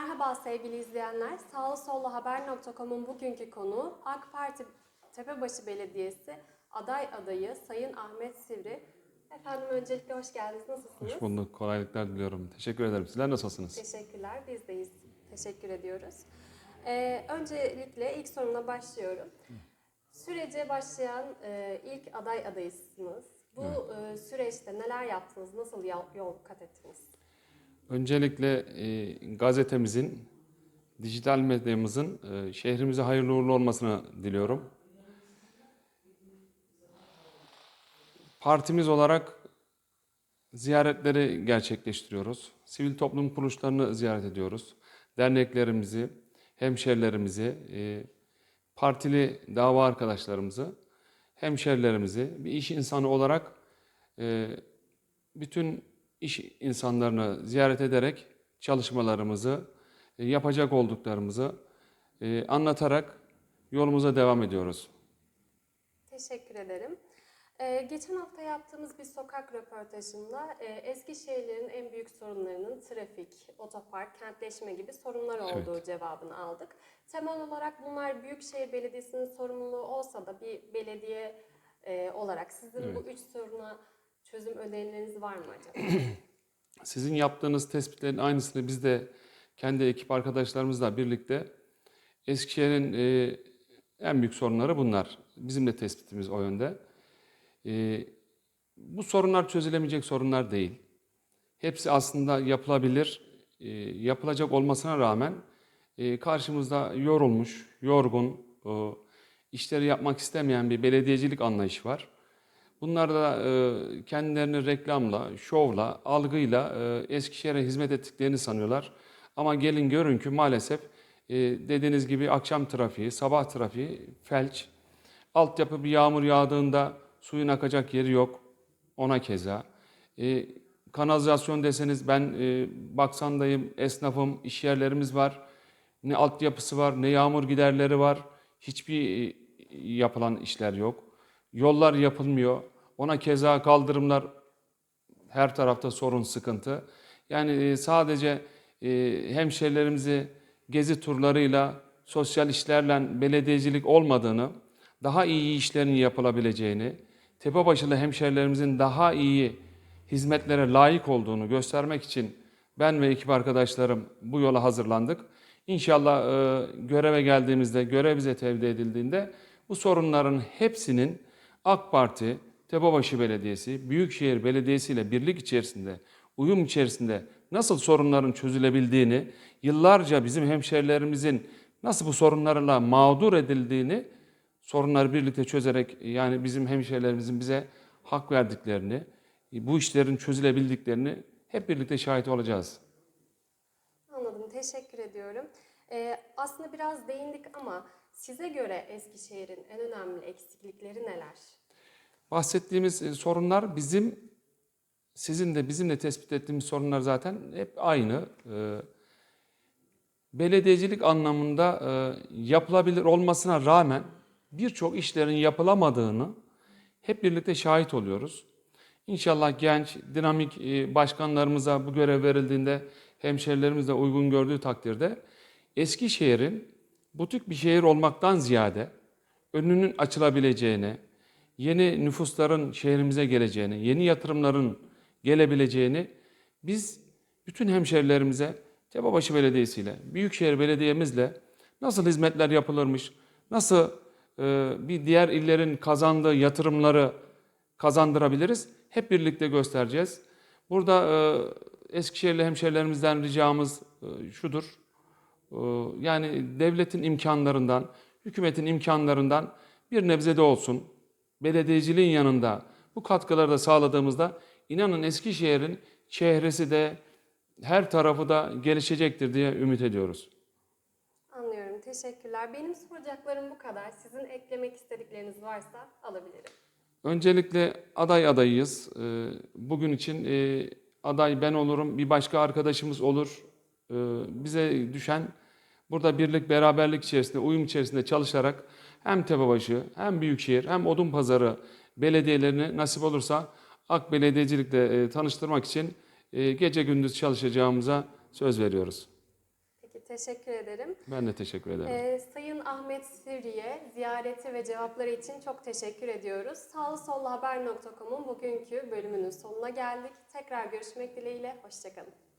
Merhaba sevgili izleyenler. Sağlı sollu haber.com'un bugünkü konuğu AK Parti Tepebaşı Belediyesi aday adayı Sayın Ahmet Sivri. Efendim öncelikle hoş geldiniz. Nasılsınız? Hoş bulduk. Kolaylıklar diliyorum. Teşekkür ederim. Sizler nasılsınız? Teşekkürler. Biz deyiz. Teşekkür ediyoruz. Ee, öncelikle ilk soruna başlıyorum. Sürece başlayan e, ilk aday adayısınız. Bu e, süreçte neler yaptınız? Nasıl yol kat ettiniz? Öncelikle e, gazetemizin, dijital medyamızın e, şehrimize hayırlı uğurlu olmasını diliyorum. Partimiz olarak ziyaretleri gerçekleştiriyoruz. Sivil toplum kuruluşlarını ziyaret ediyoruz. Derneklerimizi, hemşerilerimizi, e, partili dava arkadaşlarımızı, hemşerilerimizi bir iş insanı olarak e, bütün iş insanlarını ziyaret ederek çalışmalarımızı, e, yapacak olduklarımızı e, anlatarak yolumuza devam ediyoruz. Teşekkür ederim. Ee, geçen hafta yaptığımız bir sokak röportajında e, Eskişehirlerin en büyük sorunlarının trafik, otopark, kentleşme gibi sorunlar olduğu cevabını aldık. Temel olarak bunlar Büyükşehir Belediyesi'nin sorumluluğu olsa da bir belediye e, olarak sizin bu üç soruna çözüm önerileriniz var mı acaba? Sizin yaptığınız tespitlerin aynısını biz de kendi ekip arkadaşlarımızla birlikte Eskişehir'in e, en büyük sorunları bunlar. Bizim de tespitimiz o yönde. E, bu sorunlar çözülemeyecek sorunlar değil. Hepsi aslında yapılabilir, e, yapılacak olmasına rağmen e, karşımızda yorulmuş, yorgun, e, işleri yapmak istemeyen bir belediyecilik anlayışı var. Bunlar da e, kendilerini reklamla, şovla, algıyla e, Eskişehir'e hizmet ettiklerini sanıyorlar. Ama gelin görün ki maalesef e, dediğiniz gibi akşam trafiği, sabah trafiği, felç, altyapı bir yağmur yağdığında suyun akacak yeri yok. Ona keza. E, kanalizasyon deseniz ben e, Baksan'dayım, esnafım, iş yerlerimiz var. Ne altyapısı var, ne yağmur giderleri var. Hiçbir e, yapılan işler yok. Yollar yapılmıyor. Ona keza kaldırımlar her tarafta sorun, sıkıntı. Yani e, sadece e, hemşehrilerimizi gezi turlarıyla, sosyal işlerle belediyecilik olmadığını, daha iyi işlerin yapılabileceğini, Tepebaşılı hemşehrilerimizin daha iyi hizmetlere layık olduğunu göstermek için ben ve ekip arkadaşlarım bu yola hazırlandık. İnşallah e, göreve geldiğimizde, görev bize tevdi edildiğinde bu sorunların hepsinin AK Parti, Tepebaşı Belediyesi, Büyükşehir Belediyesi ile birlik içerisinde, uyum içerisinde nasıl sorunların çözülebildiğini, yıllarca bizim hemşerilerimizin nasıl bu sorunlarla mağdur edildiğini sorunları birlikte çözerek yani bizim hemşerilerimizin bize hak verdiklerini, bu işlerin çözülebildiklerini hep birlikte şahit olacağız. Anladım, teşekkür ediyorum. Ee, aslında biraz değindik ama size göre Eskişehir'in en önemli eksiklikleri neler? Bahsettiğimiz e, sorunlar bizim, sizin de bizim de tespit ettiğimiz sorunlar zaten hep aynı. Ee, Belediyecilik anlamında e, yapılabilir olmasına rağmen birçok işlerin yapılamadığını hep birlikte şahit oluyoruz. İnşallah genç, dinamik e, başkanlarımıza bu görev verildiğinde hemşerilerimiz de uygun gördüğü takdirde Eskişehir'in butik bir şehir olmaktan ziyade önünün açılabileceğini, yeni nüfusların şehrimize geleceğini, yeni yatırımların gelebileceğini biz bütün hemşerilerimize Tepebaşı Belediyesi ile, Büyükşehir Belediye'mizle nasıl hizmetler yapılırmış, nasıl e, bir diğer illerin kazandığı yatırımları kazandırabiliriz hep birlikte göstereceğiz. Burada e, Eskişehirli hemşerilerimizden ricamız e, şudur. E, yani devletin imkanlarından, hükümetin imkanlarından bir nebze de olsun belediyeciliğin yanında bu katkıları da sağladığımızda inanın Eskişehir'in çehresi de her tarafı da gelişecektir diye ümit ediyoruz. Anlıyorum, teşekkürler. Benim soracaklarım bu kadar. Sizin eklemek istedikleriniz varsa alabilirim. Öncelikle aday adayıyız. Ee, Bugün için e, aday ben olurum, bir başka arkadaşımız olur. Ee, Bize düşen burada birlik, beraberlik içerisinde, uyum içerisinde çalışarak hem Tepebaşı, hem Büyükşehir, hem Odunpazarı belediyelerine nasip olursa AK Belediyecilikle e, tanıştırmak için e, gece gündüz çalışacağımıza söz veriyoruz. Peki Teşekkür ederim. Ben de teşekkür ederim. Ee, Sayın Ahmet Sivri'ye ziyareti ve cevapları için çok teşekkür ediyoruz. Sağlısolluhaber.com'un bugünkü bölümünün sonuna geldik. Tekrar görüşmek dileğiyle, hoşçakalın.